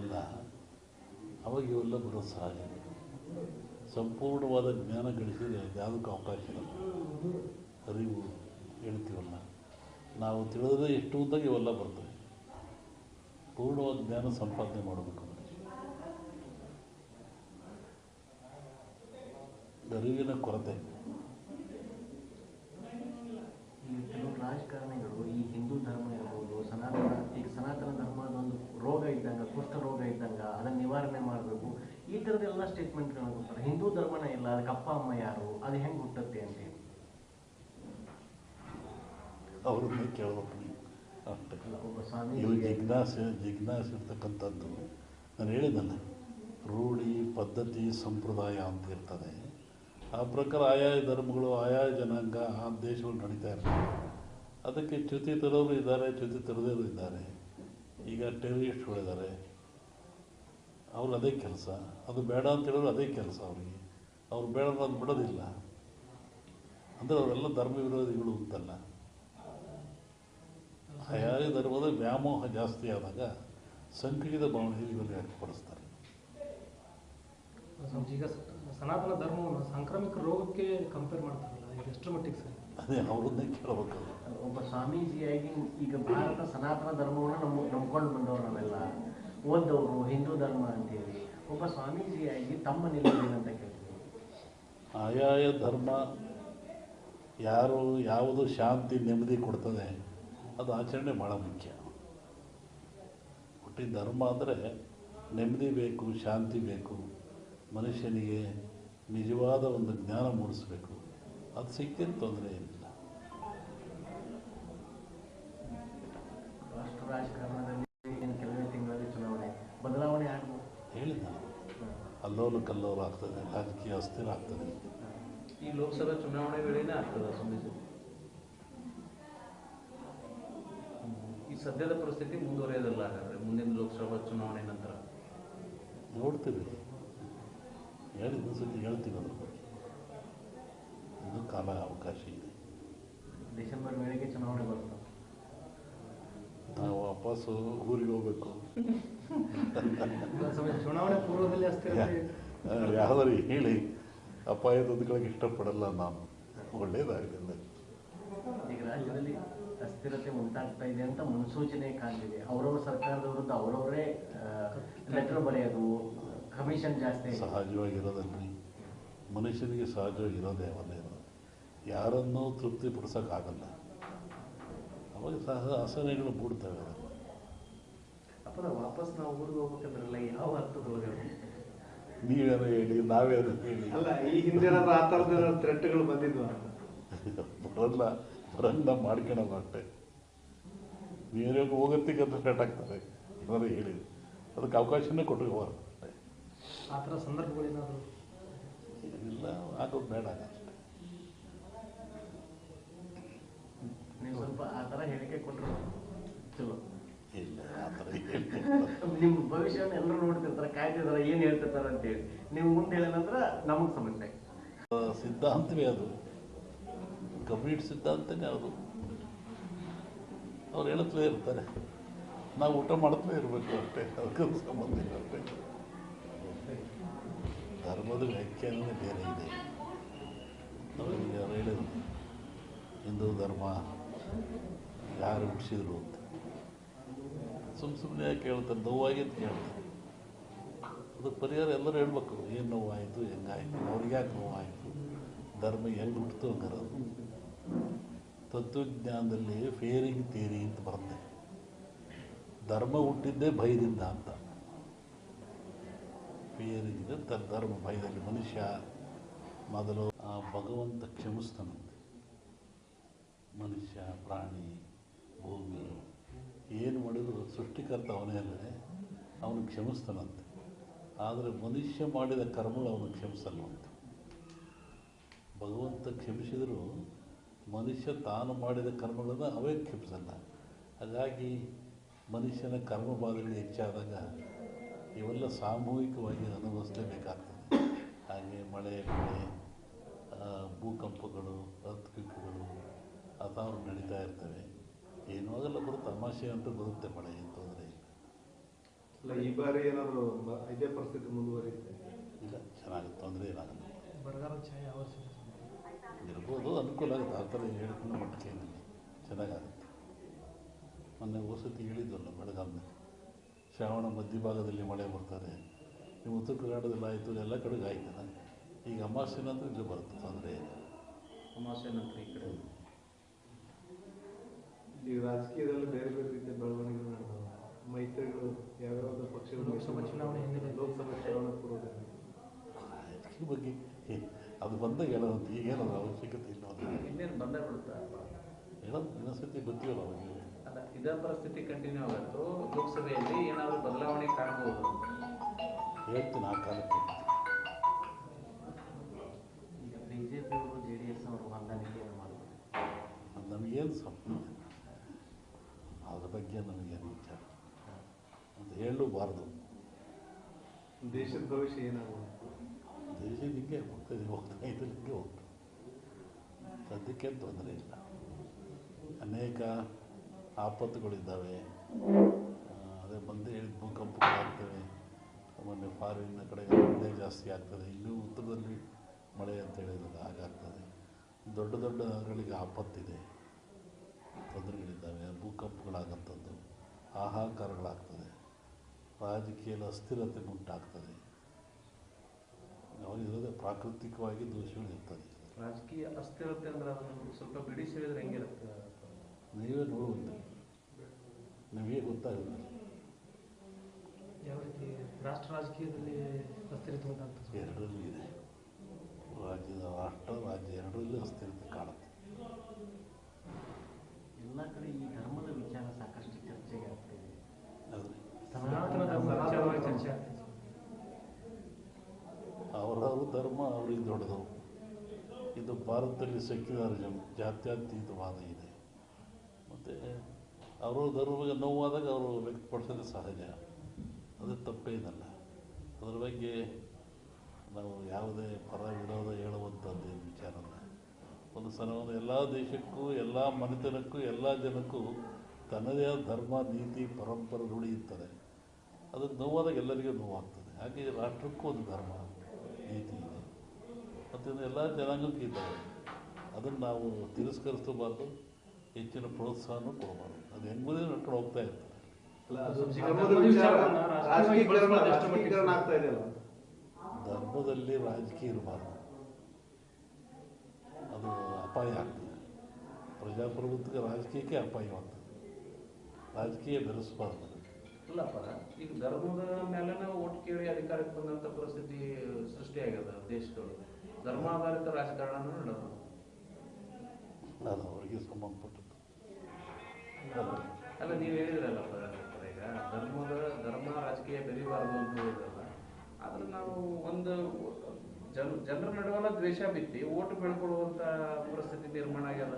ಇವೆಲ್ಲ ಅವಾಗ ಇವೆಲ್ಲ ಬರೋ ಸಹಜ ಸಂಪೂರ್ಣವಾದ ಜ್ಞಾನ ಗಳಿಸಿದರೆ ಯಾವುದಕ್ಕೂ ಅವಕಾಶ ಇಲ್ಲ. ಅರಿವು ಹೇಳ್ತೀವಲ್ಲ ನಾವು ತಿಳಿದ್ರೆ ಎಷ್ಟು ಉದ್ದಾಗ ಇವೆಲ್ಲ ಬರ್ತವೆ. ಪೂರ್ಣವಾದ ಜ್ಞಾನ ಸಂಪಾದನೆ ಮಾಡಬೇಕು ಅರಿವಿನ ಕೊರತೆ. ರಾಜಕಾರಣಿಗಳು ಈ ಹಿಂದೂ ಧರ್ಮ ಇರ್ಬೋದು ಸನಾತನ ಈಗ ಸನಾತನ ಧರ್ಮದ ಒಂದು ರೋಗ ಇದ್ದಂಗೆ ಕುಷ್ಠ ರೋಗ ಇದ್ದಂಗೆ ಅದನ್ನು ನಿವಾರಣೆ ಮಾಡಬೇಕು ಈ ಥರದ್ದೆಲ್ಲ ಸ್ಟೇಟ್ಮೆಂಟ್ ಕೊಡ್ತಾರೆ ಹಿಂದೂ ಧರ್ಮನ ಇಲ್ಲ ಅದಕ್ಕೆ ಅಪ್ಪ ಅಮ್ಮ ಯಾರು ಅದು ಹೆಂಗೆ ಹುಟ್ಟುತ್ತೆ ಅಂತ ಅವ್ರನ್ನ ಕೇಳಬೇಕು ಇವು ಜಿಜ್ಞಾಸೆ ಜಿಜ್ಞಾಸೆ ಇರ್ತಕ್ಕಂಥದ್ದು. ನಾನು ಹೇಳಿದ್ದಲ್ಲ ರೂಢಿ ಪದ್ಧತಿ ಸಂಪ್ರದಾಯ ಅಂತ ಇರ್ತದೆ. ಆ ಪ್ರಕಾರ ಆಯಾ ಧರ್ಮಗಳು ಆಯಾ ಜನಾಂಗ ಆ ದೇಶಗಳು ನಡೀತಾ ಇರ್ತವೆ. ಅದಕ್ಕೆ ಚ್ಯುತಿ ತರೋರು ಇದ್ದಾರೆ ಚ್ಯುತಿ ತರದೇರು ಇದ್ದಾರೆ. ಈಗ ಟೆರರಿಸ್ಟ್ಗಳಿದ್ದಾರೆ ಅವ್ರು ಅದೇ ಕೆಲಸ. ಅದು ಬೇಡ ಅಂತ ಹೇಳಿದ್ರೆ ಅದೇ ಕೆಲಸ ಅವರಿಗೆ. ಅವ್ರು ಬೇಡ ಅಂತ ಬಿಡೋದಿಲ್ಲ. ಅಂದರೆ ಅವರೆಲ್ಲ ಧರ್ಮ ವಿರೋಧಿಗಳು ಅಂತಲ್ಲ ಯಾರೇ ಧರ್ಮದ ವ್ಯಾಮೋಹ ಜಾಸ್ತಿ ಆದಾಗ ಸಂಕುಚಿತ ಭಾವನೆಯಲ್ಲಿ ಇವರು ವ್ಯಕ್ತಪಡಿಸ್ತಾರೆ. ಈಗ ಸನಾತನ ಧರ್ಮವನ್ನು ಸಾಂಕ್ರಾಮಿಕ ರೋಗಕ್ಕೆ ಕಂಪೇರ್ ಮಾಡ್ತಾರಲ್ಲ ಎಷ್ಟರ ಮಟ್ಟಿಗೆ ಸರಿ? ಅದೇ ಅವರನ್ನೇ ಕೇಳಬೇಕು. ಒಬ್ಬ ಸ್ವಾಮೀಜಿಯಾಗಿ ಈಗ ಭಾರತ ಸನಾತನ ಧರ್ಮವನ್ನು ನಮ್ಮ ನಂಬ್ಕೊಂಡು ಬಂದವರು ನಾವೆಲ್ಲ. ಓದ್ದವರು ಹಿಂದೂ ಧರ್ಮ ಅಂತೇಳಿ ಒಬ್ಬ ಸ್ವಾಮೀಜಿಯಾಗಿ ತಮ್ಮ ನಿಲುವೇನಂತ ಕೇಳ್ತೀವಿ ಆಯಾಯ ಧರ್ಮ ಯಾರು ಯಾವುದು ಶಾಂತಿ ನೆಮ್ಮದಿ ಕೊಡ್ತದೆ ಅದು ಆಚರಣೆ ಭಾಳ ಮುಖ್ಯ. ಹುಟ್ಟಿ ಧರ್ಮ ಅಂದರೆ ನೆಮ್ಮದಿ ಬೇಕು ಶಾಂತಿ ಬೇಕು ಮನುಷ್ಯನಿಗೆ ನಿಜವಾದ ಒಂದು ಜ್ಞಾನ ಮೂಡಿಸ್ಬೇಕು. ಅದು ಸಿಕ್ಕೇನು ತೊಂದರೆ ಏನಿಲ್ಲ ರಾಷ್ಟ್ರ ರಾಜಕಾರಣದಲ್ಲಿ ಏನು ಕೆಲವೇ ತಿಂಗಳಲ್ಲಿ ಚುನಾವಣೆ ಬದಲಾವಣೆ ಆಗ್ಬೋದು ಹೇಳಿದ್ದ ಅಲ್ಲೋಲು ಕಲ್ಲೋಲು ಆಗ್ತದೆ ರಾಜಕೀಯ ಅಸ್ಥಿರ ಆಗ್ತದೆ. ಈ ಲೋಕಸಭಾ ಚುನಾವಣೆ ವೇಳೆನೇ ಆಗ್ತದೆ ಈ ಸದ್ಯದ ಪರಿಸ್ಥಿತಿ ಮುಂದುವರಿಯೋದಲ್ಲ ಹಾಗಾದ್ರೆ ಮುಂದಿನ ಲೋಕಸಭಾ ಚುನಾವಣೆ ನಂತರ? ನೋಡ್ತೀವಿ. ಹೇಳಿ ಇನ್ನೊಂದು ಸತಿ ಹೇಳ್ತೀವಿ ಅದ್ರ ಬಗ್ಗೆ. ಇನ್ನೂ ಕಾಲ ಅವಕಾಶ ಇದೆ. ಡಿಸೆಂಬರ್ ವೇಳೆಗೆ ಚುನಾವಣೆ ಬರ್ತದೆ. ನಾವು ವಾಪಸ್ಸು ಊರಿಗೆ ಹೋಗ್ಬೇಕು. ಚುನಾವಣೆ ಪೂರ್ವದಲ್ಲಿ ಅಷ್ಟೇ ಯಾವ್ದಾರು ಹೇಳಿ. ಅಪಾಯದ ಹೊಂದ್ಕೊಳ್ಳೋಕೆ ಇಷ್ಟಪಡಲ್ಲ ನಾನು. ಒಳ್ಳೇದಾಗಲಿಲ್ಲ ಈಗ ರಾಜ್ಯದಲ್ಲಿ ಅಸ್ಥಿರತೆ ಉಂಟಾಗ್ತಾ ಇದೆ ಅಂತ ಮುನ್ಸೂಚನೆ ಕಾಣ್ತಿದೆ. ಅವರವ್ರ ಸರ್ಕಾರದ ವಿರುದ್ಧ ಅವರವರೇ ಲೆಟರ್ ಬರೆಯೋದು ಕಮಿಷನ್ ಜಾಸ್ತಿ ಸಹಜವಾಗಿರೋದಲ್ರಿ ಮನುಷ್ಯನಿಗೆ ಸಹಜವಾಗಿರೋದೇ ಒಂದೇ. ಯಾರನ್ನೂ ತೃಪ್ತಿಪಡಿಸೋಕ್ಕಾಗಲ್ಲ. ಅವಾಗ ಸಹ ಅಸಹನೆಗಳು ಮೂಡ್ತವೆ. ಅಪ್ಪನ ವಾಪಸ್ ನಾವು ಊರಿಗೆ ಹೋಗ್ಬೇಕಂದ್ರಲ್ಲ ಯಾವ ಅರ್ಥದೊಳಗೆ ನೀವೇನೋ ಹೇಳಿ ನಾವೇನು ಹೇಳಿ. ಅಲ್ಲ ಈ ಹಿಂದೆ ಏನಾದ್ರು ಆ ಥರದ ಥ್ರೆಟ್ಗಳು ಬಂದಿದ್ವ? ಬರಲ್ಲ ಬರಲ್ಲ ಮಾಡ್ಕೊಳಲ್ಲ ಅಷ್ಟೇ. ನೀವೇ ಹೋಗತ್ತಿಗೆ ಅಂತ ಸ್ಟಾರ್ಟ್ ಆಗ್ತಾರೆ ಏನಾದ್ರು ಹೇಳಿ. ಅದಕ್ಕೆ ಅವಕಾಶನೇ ಕೊಟ್ಟು ಅಷ್ಟೇ. ಆ ಥರ ಸಂದರ್ಭಗಳೇನಾದರೂ ಇಲ್ಲ ಆಗೋದು ಬೇಡ. ನೀವು ಸ್ವಲ್ಪ ಆ ಥರ ಹೇಳಿಕೆ ಕೊಟ್ಟರು ಚಲೋ. ಇಲ್ಲ ಆ ಥರ ನಿಮ್ಮ ಭವಿಷ್ಯವನ್ನು ಎಲ್ಲರೂ ನೋಡ್ತಿರ್ತಾರೆ ಕಾಯ್ತಿರ್ತಾರೆ ಏನು ಹೇಳ್ತಿರ್ತಾರೆ ಅಂತೇಳಿ ನೀವು ಮುಂದೆ ಹೇಳಂದ್ರ ನಮಗ್ ಸಮಸ್ಯೆ ಸಿದ್ಧಾಂತವೇ ಅದು. ಕಂಪ್ಲೀಟ್ ಸಿದ್ಧಾಂತನೇ ಅದು. ಅವ್ರು ಹೇಳುತ್ತಲೇ ಇರ್ತಾರೆ. ನಾವು ಊಟ ಮಾಡುತ್ತಲೇ ಇರಬೇಕು ಅಷ್ಟೇ ಅದಕ್ಕೆ ಸಂಬಂಧ ಇಲ್ಲ ಅಷ್ಟೇ. ಧರ್ಮದ ವ್ಯಾಖ್ಯಾನವೇ ಬೇರೆ ಇದೆ. ಅವ್ರು ಹೇಳಿದ್ರು? ಹಿಂದೂ ಧರ್ಮ ಯಾರು ಹುಟ್ಟಿಸಿದ್ರು ಅಂತ? ಸುಮ್ಮ ಸುಮ್ಮನೆ ಯಾಕೆ ಹೇಳ್ತಾರೆ ನೋವಾಗಿ ಅಂತ ಕೇಳ್ತಾರೆ ಅದಕ್ಕೆ ಪರಿಹಾರ ಎಲ್ಲರೂ ಹೇಳ್ಬೇಕು. ಏನು ನೋವಾಯಿತು, ಹೆಂಗಾಯಿತು, ಅವ್ರಿಗೆ ಯಾಕೆ ನೋವಾಯಿತು? ಧರ್ಮ ಹೆಂಗೆ ಹುಟ್ಟಿತು ಹಂಗಾರದು ತತ್ವಜ್ಞಾನದಲ್ಲಿ ಫೇರಿಂಗ್ ತೇರಿ ಅಂತ ಬರುತ್ತೆ. ಧರ್ಮ ಹುಟ್ಟಿದ್ದೇ ಭಯದಿಂದ ಅಂತ. ಫೇರಿಂಗ್ ಧರ್ಮ, ಭಯದಲ್ಲಿ ಮನುಷ್ಯ ಮೊದಲು ಆ ಭಗವಂತ ಕ್ಷಮಿಸ್ತಾನಂತೆ. ಮನುಷ್ಯ, ಪ್ರಾಣಿ ಭೂಮಿ ಏನು ಮಾಡಿದ್ರು ಸೃಷ್ಟಿಕರ್ತ ಅವನೇ ಅಲ್ಲದೆ ಅವನು ಕ್ಷಮಿಸ್ತಾನಂತೆ. ಆದರೆ ಮನುಷ್ಯ ಮಾಡಿದ ಕರ್ಮಗಳು ಅವನು ಕ್ಷಮಿಸಲ್ವಂತೆ ಭಗವಂತ ಕ್ಷಮಿಸಿದರೂ ಮನುಷ್ಯ ತಾನು ಮಾಡಿದ ಕರ್ಮಗಳನ್ನು ಅವೇ ಕ್ಷಮಿಸಲ್ಲ. ಹಾಗಾಗಿ ಮನುಷ್ಯನ ಕರ್ಮಬಾಧೆಗಳು ಹೆಚ್ಚಾದಾಗ ಇವೆಲ್ಲ ಸಾಮೂಹಿಕವಾಗಿ ಅನುಭವಿಸಲೇಬೇಕಾಗ್ತದೆ ಹಾಗೆ ಮಳೆ ಮಳೆ ಭೂಕಂಪಗಳು ಅರ್ಥಕ್ವಿಕ್ಗಳು ಅಥಾವ್ರು ನಡೀತಾ ಇರ್ತವೆ. ಏನೋ ಅದೆಲ್ಲ ಬರುತ್ತೆ ತಮಾಷೆ ಅಂತ ಬರುತ್ತೆ ಮಳೆ ಏನು ತೊಂದರೆ ಇಲ್ಲ. ಅಲ್ಲ ಈ ಬಾರಿ ಏನಾದರೂ ಬ- ಇದೇ ಪರಿಸ್ಥಿತಿ ಮುಂದುವರಿಯುತ್ತೆ? ಇಲ್ಲ ಚೆನ್ನಾಗಿ ತೊಂದರೆ ಛಾಯೆ ವರ್ಷ ಇರ್ಬೋದು ಅನುಕೂಲ ಆಗುತ್ತೆ. ಆ ಥರ ಮಟ್ಟಿಗೆ ಏನಿಲ್ಲ. ಚೆನ್ನಾಗಾಗುತ್ತೆ. ಮೊನ್ನೆ ವಸತಿ ಹೇಳಿದ್ವಲ್ಲ ಬೆಳಗಾವಿನಲ್ಲಿ ಶ್ರಾವಣ ಮಧ್ಯಭಾಗದಲ್ಲಿ ಮಳೆ ಬರ್ತಾರೆ. ಈ ಉತ್ತರ ಕರ್ನಾಟಕದಲ್ಲಿ ಆಯಿತು ಎಲ್ಲ ಕಡೆಗೆ ಆಯ್ತಲ್ಲ ಈಗ ಅಮಾವಾಸ್ಯೆ ನಂತರ ಇಲ್ಲಿ ಬರುತ್ತೆ ತೊಂದರೆ ಇಲ್ಲ. ಅಮಾವಾಸ್ಯೆ ನಂತರ ಈ ಕಡೆ. ಈಗ ರಾಜಕೀಯದಲ್ಲಿ ಬೇರೆ ಬೇರೆ ರೀತಿಯ ಬೆಳವಣಿಗೆ ನಡೆದವು ಮೈತ್ರಿಗಳು ಯಾವ್ಯಾವ ಪಕ್ಷಗಳು ಲೋಕಸಭಾ ಚುನಾವಣೆ ಹಿನ್ನೆಲೆ. ಲೋಕಸಭಾ ಚುನಾವಣೆ ಪೂರ್ವದಲ್ಲಿ ಈ ಬಗ್ಗೆ ಅದು ಬಂದಾಗ ಹೇಳೋದು ಈಗೇನೋ ಅವಶ್ಯಕತೆ ಇಲ್ಲ ಇನ್ನೇನು ಬಂದೇ ಬಿಡುತ್ತಾ? ಹೇಳೋದು ಇನ್ನೊಂದ್ಸತಿ ಗೊತ್ತಿಲ್ಲ ಅವಾಗ ಅಲ್ಲ ಇದೇ ಪರಿಸ್ಥಿತಿ ಕಂಟಿನ್ಯೂ ಆಗತ್ತು? ಲೋಕಸಭೆಯಲ್ಲಿ ಏನಾದರೂ ಬದಲಾವಣೆ ಕಾಣಬಹುದು ಹೇಳ್ತೀನಿ ಆ ಕಾಲಕ್ಕೆ. ಈಗ ಬಿ ಜೆ ಪಿಯವರು ಜೆ ಡಿ ಎಸ್ ಅವರು ಹೊಂದಾಣಿಕೆಯನ್ನು ಮಾಡಬೇಕು ಅದು ನಮಗೇನು ಸಂಬಂಧ ಇಲ್ಲ. ಅದ್ರ ಬಗ್ಗೆ ನಮಗೇನು ವಿಚಾರ ಅಂತ ದೇಶದ ಭವಿಷ್ಯ ಏನಾಗುತ್ತೆ ದೇಶ ಹಿಂಗೆ ಹೋಗ್ತದೆ ಹೋಗ್ತಾ ಇದೆ ಹಿಂಗೆ ಹೋಗ್ತದೆ ಸದ್ಯಕ್ಕೆ ತೊಂದರೆ ಇಲ್ಲ. ಅನೇಕ ಆಪತ್ತುಗಳಿದ್ದಾವೆ. ಅದೇ ಬಂದೇ ಹೇಳಿದ ಭೂಕಂಪಗಳಾಗ್ತವೆ. ಮೊನ್ನೆ ಫಾರಿನ್ನ ಕಡೆ ಮಳೆ ಜಾಸ್ತಿ ಆಗ್ತದೆ. ಇನ್ನೂ ಉತ್ತರದಲ್ಲಿ ಮಳೆ ಅಂತ ಹೇಳಿದಾಗ ಹಾಗಾಗ್ತದೆ. ದೊಡ್ಡ ದೊಡ್ಡ ನಗರಗಳಿಗೆ ಆಪತ್ತಿದೆ. ತೊಂದರೆಗಳಿದ್ದಾವೆ. ಭೂಕಂಪಗಳಾಗಂಥದ್ದು. ಹಾಹಾಕಾರಗಳಾಗ್ತದೆ. ರಾಜಕೀಯದ ಅಸ್ಥಿರತೆ ಉಂಟಾಗ್ತದೆ. ಅವರಿರೋದೇ ಪ್ರಾಕೃತಿಕವಾಗಿ ದೋಷಗಳು ಇರ್ತದೆ. ರಾಜಕೀಯ ಅಸ್ಥಿರತೆ ಅಂದ್ರೆ ಸ್ವಲ್ಪ ಬಿಡಿಸಿ ಹೇಳಿದ್ರೆ ಹೆಂಗಿರುತ್ತೆ ನೀವೇ ನೋಡುವಂತೆ. ನಮಗೆ ಗೊತ್ತಾಗಲ್ಲ. ಯಾವ ರೀತಿ ರಾಷ್ಟ್ರ ರಾಜಕೀಯದಲ್ಲಿ ಅಸ್ಥಿರತೆ ಉಂಟಾಗ್ತದೆ? ಎರಡರಲ್ಲೂ ಇದೆ. ರಾಜ್ಯದ ರಾಷ್ಟ್ರ ರಾಜ್ಯ ಎರಡರಲ್ಲೂ ಅಸ್ಥಿರತೆ ಕಾಣುತ್ತೆ. ಎಲ್ಲ ಕಡೆ ಈ ಧರ್ಮದ ವಿಚಾರ ಸಾಕಷ್ಟು ಚರ್ಚೆಗೆ ಆಗ್ತಿದೆ ಆದರೆ ಸನಾತನ ಧರ್ಮ ವಿಚಾರವಾಗಿ ಚರ್ಚೆ ಆಗ್ತದೆ ಅವರವ್ರ ಧರ್ಮ ಅವ್ರಿಗೆ ಇದು ಭಾರತದಲ್ಲಿ ಸೆಕ್ಯುಲರಿಸಮ್ ಜಾತ್ಯತೀತವಾದ ಇದೆ. ಮತ್ತು ಅವರು ಧರ್ಮಕ್ಕೆ ನೋವಾದಾಗ ಅವರು ವ್ಯಕ್ತಪಡಿಸೋದು ಸಹಜ ಅದು ತಪ್ಪೇನಲ್ಲ ಅದರ ಬಗ್ಗೆ ನಾವು ಯಾವುದೇ ಪರ ವಿರೋಧ ಹೇಳುವಂಥದ್ದೇನು ವಿಚಾರ ಒಂದು ಸಲ ಒಂದು ಎಲ್ಲ ದೇಶಕ್ಕೂ, ಎಲ್ಲ ಮನೆತನಕ್ಕೂ, ಎಲ್ಲ ಜನಕ್ಕೂ ತನ್ನದೇ ಆದ ಧರ್ಮ, ನೀತಿ, ಪರಂಪರೆ ಇರ್ತಾರೆ ಅದು ನೋವಾದಾಗ ಎಲ್ಲರಿಗೂ ನೋವಾಗ್ತದೆ. ಹಾಗೆ ರಾಷ್ಟ್ರಕ್ಕೂ ಒಂದು ಧರ್ಮ, ನೀತಿ ಮತ್ತು ಇದು ಎಲ್ಲ ಜನಾಂಗಕ್ಕೂ ಇದ್ದಾವೆ. ಅದನ್ನು ನಾವು ತಿರಸ್ಕರಿಸಬಾರ್ದು. ಹೆಚ್ಚಿನ ಪ್ರೋತ್ಸಾಹನೂ ಕೊಡಬಾರ್ದು. ಅದು ಹೆಂಗುದೇ ನಡ್ಕೊಂಡು ಹೋಗ್ತಾ ಇರ್ತದೆ. ಧರ್ಮದಲ್ಲಿ ರಾಜಕೀಯ ಇರಬಾರ್ದು. ಅದು ಅಪಾಯ ಆಗ್ತದೆ. ಪ್ರಜಾಪ್ರಭುತ್ವಕ್ಕೆ ರಾಜಕೀಯಕ್ಕೆ ಅಪಾಯವಾಗ್ತದೆ ರಾಜಕೀಯ ಬೆರೆಸಬಾರ್ದು. ಇಲ್ಲಪ್ಪ ಈಗ ಧರ್ಮದ ಮೇಲೆ ಓಟ್ ಕೇಳಿ ಅಧಿಕಾರಕ್ಕೆ ಬಂದಂತ ಪರಿಸ್ಥಿತಿ ಸೃಷ್ಟಿಯಾಗಿದೆ ದೇಶದೊಳಗೆ. ಧರ್ಮಾಧಾರಿತ ರಾಜಕಾರಣನೂ ನಡೆದ. ಅದು ಅವರಿಗೆ ಸಂಬಂಧಪಟ್ಟದ್ದು. ಅಲ್ಲ ನೀವು ಹೇಳಿದ್ರಲ್ಲ ಈಗ ಧರ್ಮದ ಧರ್ಮ ರಾಜಕೀಯ ಬೆರಿಬಾರದು ಅಂತ ಹೇಳಿದ್ರಲ್ಲ ಆದ್ರೆ ನಾವು ಒಂದು ಜನ ಜನರ ನಡುವೆಲ್ಲ ದ್ವೇಷ ಬಿತ್ತಿ ಓಟ್ ಬೆಳ್ಕೊಳ್ಳುವಂತ ಪರಿಸ್ಥಿತಿ ನಿರ್ಮಾಣ ಆಗ್ಯದ?